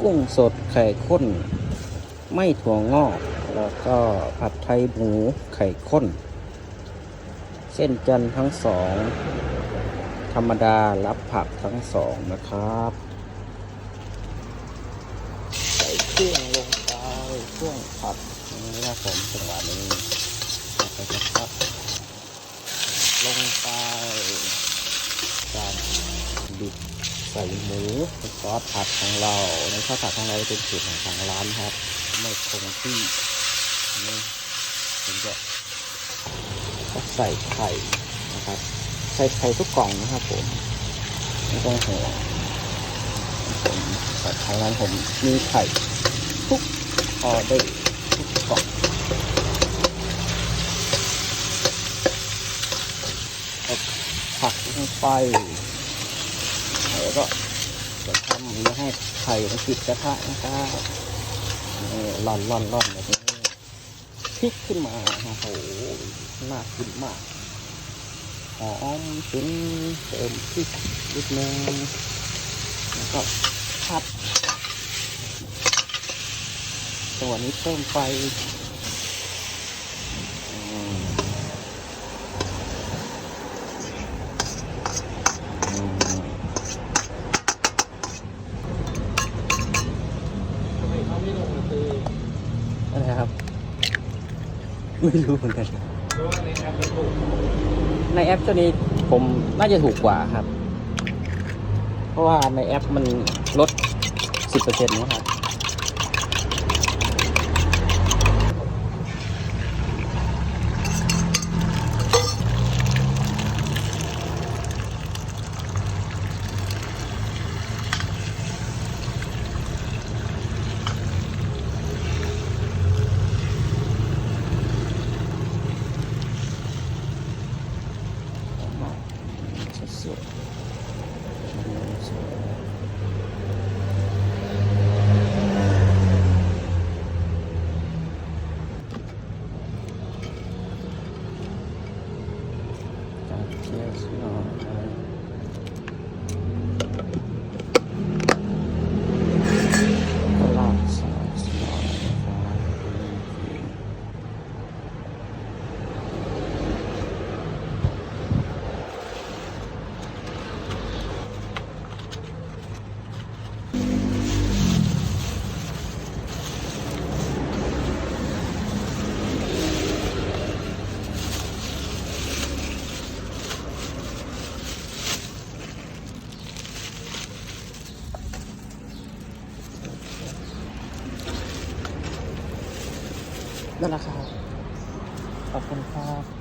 กุ้งสดไข่ข้น ไม่ถั่วงอก แล้วก็ผัดไทยหมูไข่ข้น เส้นจันทั้งสอง ธรรมดารับผักทั้งสองนะครับ ใส่เครื่องลงไปเครื่องผัดนี่นะผมจังหวะนี้ไปสักพักลงไป ส่หมูซอสผัดของเรา ในข้าวผัดของเราเป็นสูตรของทางร้านครับ ไม่คงที่นี่ผมจะใส่ไข่นะครับ ใส่ไข่ทุกกล่องนะครับผมไม่ต้องห่วงผมแต่ทางร้านผมมีไข่ทุกออเดอร์ทุกกล่องผักลงไป แล้วก็จะทำไม่ให้ไข่มันติดกระทะนะครับนี่ร่อนร่อนร่อนแบบนี้พลิกขึ้นมาโอ้โหน่ากินมากหอมถึงเติมพริกนิดนึงแล้วก็ผัดจังหวะนี้เพิ่มไฟอืมอืม ที่ลงมาซื้ออะไรครับ ไม่รู้เหมือนกันเพราะว่าในแอปมันถูกในแอปตัวนี้ผมน่าจะถูกกว่าครับ เพราะว่าในแอปมันลด 10%นะครับ สวยๆจัดเทียบหน่อยก็ลาดซอสหน่อยนะครับ นั่นแหละครับขอบคุณครับ